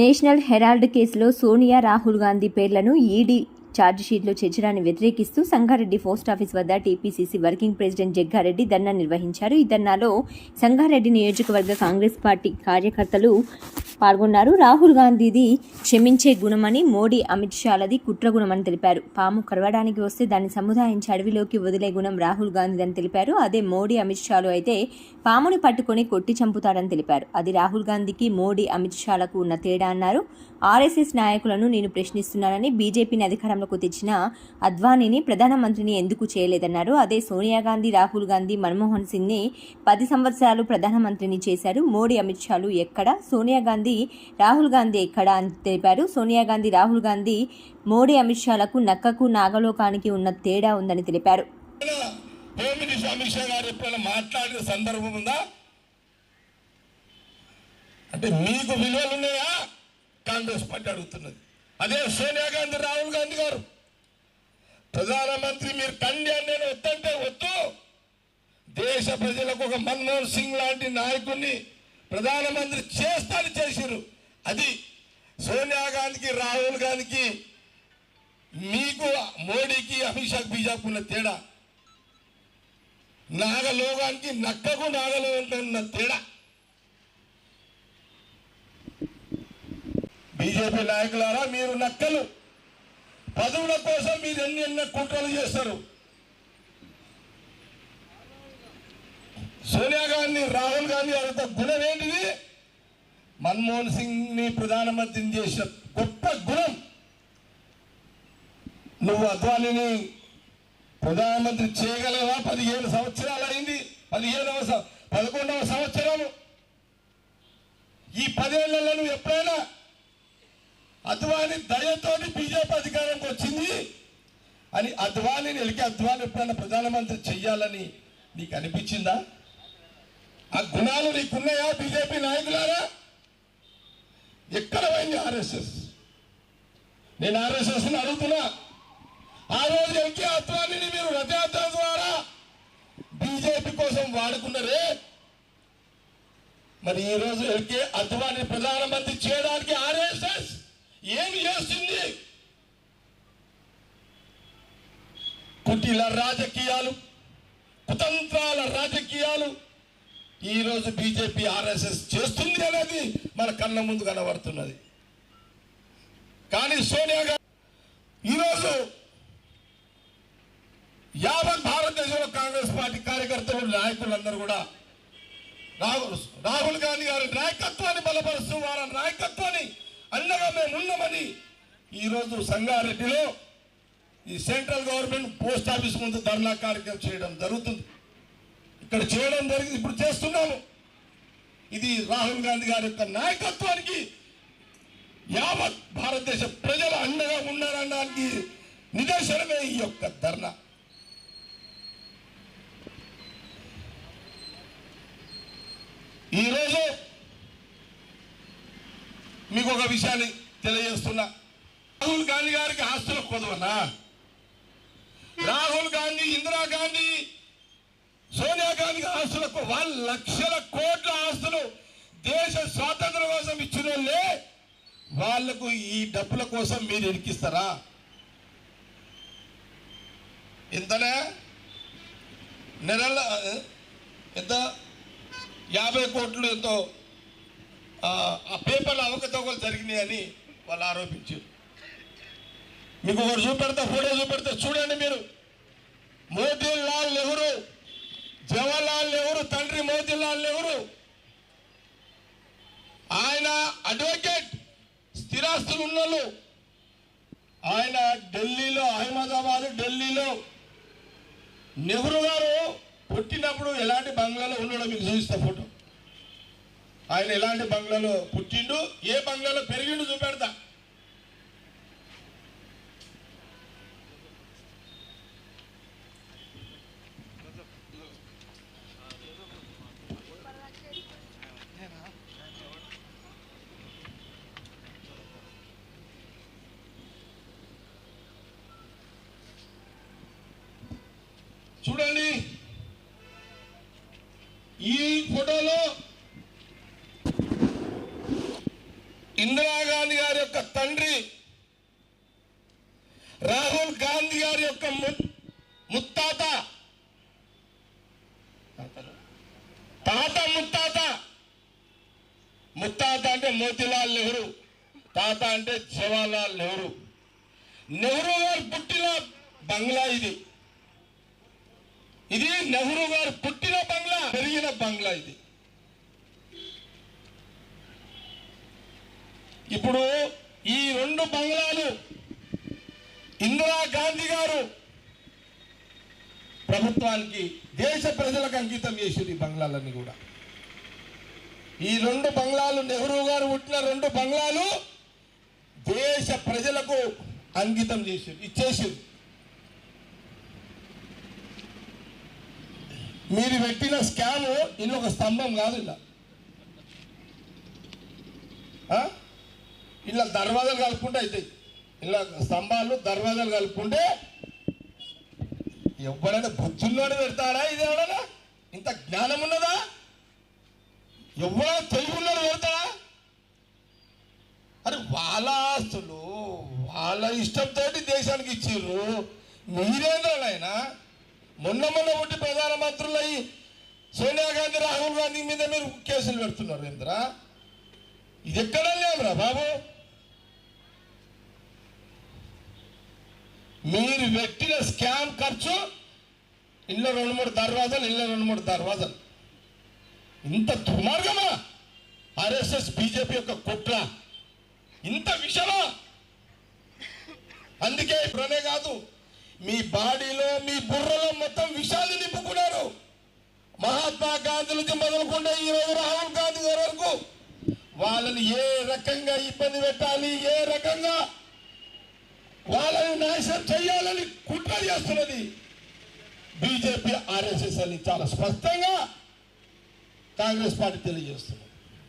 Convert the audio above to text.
National Herald కేసులో సోనియా రాహుల్ గాంధీ పేర్లను ED ఛార్జిషీట్లో చేర్చడాన్ని వ్యతిరేకిస్తూ సంగారెడ్డి పోస్టాఫీస్ వద్ద TPCC working president Jaggareddy dharna నిర్వహించారు. ఈ ధర్నాలో సంగారెడ్డి నియోజకవర్గ కాంగ్రెస్ పార్టీ కార్యకర్తలు పాల్గొన్నారు. రాహుల్ గాంధీది క్షమించే గుణమని మోడీ అమిత్ షాలది కుట్ర గుణమని తెలిపారు. పాము కరవడానికి వస్తే దాన్ని సముదాయించి అడవిలోకి వదిలే గుణం రాహుల్ గాంధీదని తెలిపారు. అదే మోడీ అమిత్ షాలు అయితే పాముని పట్టుకొని కొట్టి చంపుతారని తెలిపారు. అది రాహుల్ గాంధీకి మోడీ అమిత్ షాలకు ఉన్న తేడా అన్నారు. ఆర్ఎస్ఎస్ నాయకులను నేను ప్రశ్నిస్తున్నానని బీజేపీని అధికారంలోకి తెచ్చిన అద్వానీని ప్రధానమంత్రిని ఎందుకు చేయలేదన్నారు. అదే సోనియా గాంధీ రాహుల్ గాంధీ మన్మోహన్ సింగ్ని పది సంవత్సరాలు ప్రధానమంత్రిని చేశారు. మోడీ అమిత్ షాలు ఎక్కడ? సోనియా గాంధీ గాంధీ రాహుల్ గాంధీ ఎక్కడ అని తెలిపారు. సోనియా గాంధీ రాహుల్ గాంధీ మోడీ అమిత్ షాలకు నక్కకు నాగలోకానికి ఉన్న తేడా ఉందని తెలిపారు. మాట్లాడిన సందర్భం ఉందా? అంటే మీకు విలువలు ఉన్నాయా? కాంగ్రెస్ పార్టీ అడుగుతున్నది. అదే సోనియా గాంధీ రాహుల్ గాంధీ గారు. ప్రధానమంత్రి మీరు కండి అని నేను వద్దంటే వద్దు. దేశ ప్రజలకు ఒక మన్మోహన్ సింగ్ లాంటి నాయకుడిని ప్రధానమంత్రి చేస్తాను చేసిరు అది సోనియా గాంధీకి రాహుల్ గాంధీకి మీకు మోడీకి అమిత్ షాకి బీజాపు ఉన్న తేడా. నాగలోగానికి నక్కకు నాగలోగానికి ఉన్న తేడా. బీజేపీ నాయకులారా మీరు నక్కలు. పదవుల కోసం మీరు ఎన్ని ఎన్న కుట్రలు చేస్తారు? సోనియా గాంధీ రాహుల్ గాంధీ అంత గుణం ఏంటిది? మన్మోహన్ సింగ్ని ప్రధానమంత్రిని చేసిన గొప్ప గుణం నువ్వు అద్వానీని ప్రధానమంత్రి చేయగలవా? పదిహేను సంవత్సరాలు అయింది. పదిహేనవ పదకొండవ సంవత్సరం. ఈ పదేళ్ళలో నువ్వు ఎప్పుడైనా అద్వాని దయతోటి బీజేపీ అధికారంకి వచ్చింది? అని అద్వానీని ఎలికి అద్వాని ఎప్పుడైనా ప్రధానమంత్రి చెయ్యాలని నీకు అనిపించిందా? ఆ గుణాలు నీకున్నాయా బీజేపీ నాయకులారా? ఎక్కడ పోయింది ఆర్ఎస్ఎస్? నేను ఆర్ఎస్ఎస్ని అడుగుతున్నా. ఆ రోజు ఎల్కే అత్వాన్ని మీరు రథయాత్ర ద్వారా బీజేపీ కోసం వాడుకున్నారే? మరి ఈ రోజు ఎల్కే అద్వానీ ప్రధానమంత్రి చేయడానికి ఆర్ఎస్ఎస్ ఏమి చేస్తుంది? కుటిల రాజకీయాలు కుతంత్రాల రాజకీయాలు ఈ రోజు బీజేపీ ఆర్ఎస్ఎస్ చేస్తుంది అనేది మన కన్న ముందు కనబడుతున్నది. కానీ సోనియా గాంధీ ఈరోజు యావత్ భారతదేశంలో కాంగ్రెస్ పార్టీ కార్యకర్తలు నాయకులందరూ కూడా రాహుల్ రాహుల్ గాంధీ గారి నాయకత్వాన్ని బలపరుస్తూ వారి నాయకత్వాన్ని అండగా మేము ఉన్నామని ఈరోజు సంగారెడ్డిలో ఈ సెంట్రల్ గవర్నమెంట్ పోస్ట్ ఆఫీస్ ముందు ధర్నా కార్యక్రమం చేయడం జరుగుతుంది. ఇక్కడ చేయడం జరిగింది. ఇప్పుడు చేస్తున్నాము. ఇది రాహుల్ గాంధీ గారి యొక్క నాయకత్వానికి యావత్ భారతదేశ ప్రజలు అండగా ఉన్నారనడానికి నిదర్శనమే ఈ యొక్క ధర్నా. ఈరోజు మీకు ఒక విషయాన్ని తెలియజేస్తున్నా. రాహుల్ గాంధీ గారికి ఆస్తుల కొదవనా? రాహుల్ గాంధీ ఇందిరాగాంధీ గాంధీ ఆస్తులకు వాళ్ళ లక్షల కోట్ల ఆస్తులు దేశ స్వాతంత్రం కోసం ఇచ్చిన వాళ్ళే వాళ్ళకు ఈ డబ్బుల కోసం మీరు ఇరికిస్తారా? ఇంతనే నెలల ఎంత? యాభై కోట్లు ఎంతో ఆ ఆ పేపర్లు అవకతవకలు జరిగినాయని వాళ్ళు ఆరోపించారు. మీకు ఒకరు చూపెడతా ఫోటో చూపెడతా చూడండి మీరు. మోతీలాల్ నెహ్రూ జవహర్లాల్ నెహ్రూ తండ్రి మోతీలాల్ నెహ్రూ. ఆయన అడ్వకేట్ స్థిరాస్తులు ఉన్నోళ్ళు ఆయన ఢిల్లీలో అహ్మదాబాద్ ఢిల్లీలో. నెహ్రూ గారు పుట్టినప్పుడు ఎలాంటి బంగ్లాలో ఉన్నాడో మీకు చూపిస్తా ఫోటో. ఆయన ఎలాంటి బంగ్లాలో పుట్టిండు ఏ బంగ్లాలో పెరిగిండు చూపెడతా చూడండి. ఈ ఫోటోలో ఇందిరాగాంధీ గారి యొక్క తండ్రి రాహుల్ గాంధీ గారి యొక్క ముత్తాత. తాత ముత్తాత. ముత్తాత అంటే మోతిలాల్ నెహ్రూ. తాత అంటే జవహర్లాల్ నెహ్రూ. నెహ్రూ గారు పుట్టిన బంగ్లా ఇది. ఇది నెహ్రూ గారు పుట్టిన బంగ్లా పెరిగిన బంగ్లా ఇది. ఇప్పుడు ఈ రెండు బంగ్లాలు ఇందిరా గాంధీ గారు ప్రభుత్వానికి దేశ ప్రజలకు అంకితం చేసింది ఈ బంగ్లాలన్నీ కూడా. ఈ రెండు బంగ్లాలు నెహ్రూ గారు పుట్టిన రెండు బంగ్లాలు దేశ ప్రజలకు అంకితం చేసింది ఇచ్చేసింది. మీరు పెట్టిన స్కామ్ ఇల్లు ఒక స్తంభం కాదు ఇలా. ఆ? ఇలా దర్వాజాలు కలుపుకుంటే అవుతాయి ఇలా స్తంభాలు దర్వాజాలు కలుపుకుంటే ఎవడైనా బుద్ధుల్లోనే పెడతాడా ఇది ఎవడనా? ఇంత జ్ఞానం ఉన్నదా? ఎవడో తెలుగులో పెడతాడా? అరే వాళ్ళ ఆస్తులు వాళ్ళ ఇష్టంతో దేశానికి ఇచ్చిర్రు మీరేంద్రాలైనా మొన్న మొన్న ఉండి ప్రధానమంత్రులు అయ్యి సోనియా గాంధీ రాహుల్ గాంధీ మీద మీరు కేసులు పెడుతున్నారు ఇంద్ర. ఇది ఎక్కడ లేవురా బాబు? మీరు పెట్టిన స్కామ్ ఖర్చు ఇళ్ళ రెండు మూడు దర్వాజాలు ఇళ్ళ రెండు మూడు దర్వాజాలు. ఇంత దుర్మార్గమా? ఆర్ఎస్ఎస్ బీజేపీ యొక్క కుట్ర. ఇంత విషమా? అందుకే ఇప్పుడనే కాదు మీ బాడీలో మీ బుర్రలో మొత్తం విషాలు నింపుకున్నారు. మహాత్మా గాంధీ నుంచి మొదలుకుంటే ఈ రోజు రాహుల్ గాంధీ గారి వరకు వాళ్ళని ఏ రకంగా ఇబ్బంది పెట్టాలి ఏ రకంగా వాళ్ళని నాశనం చేయాలని కుట్ర చేస్తున్నది బీజేపీ ఆర్ఎస్ఎస్ అని చాలా స్పష్టంగా కాంగ్రెస్ పార్టీ తెలియజేస్తుంది.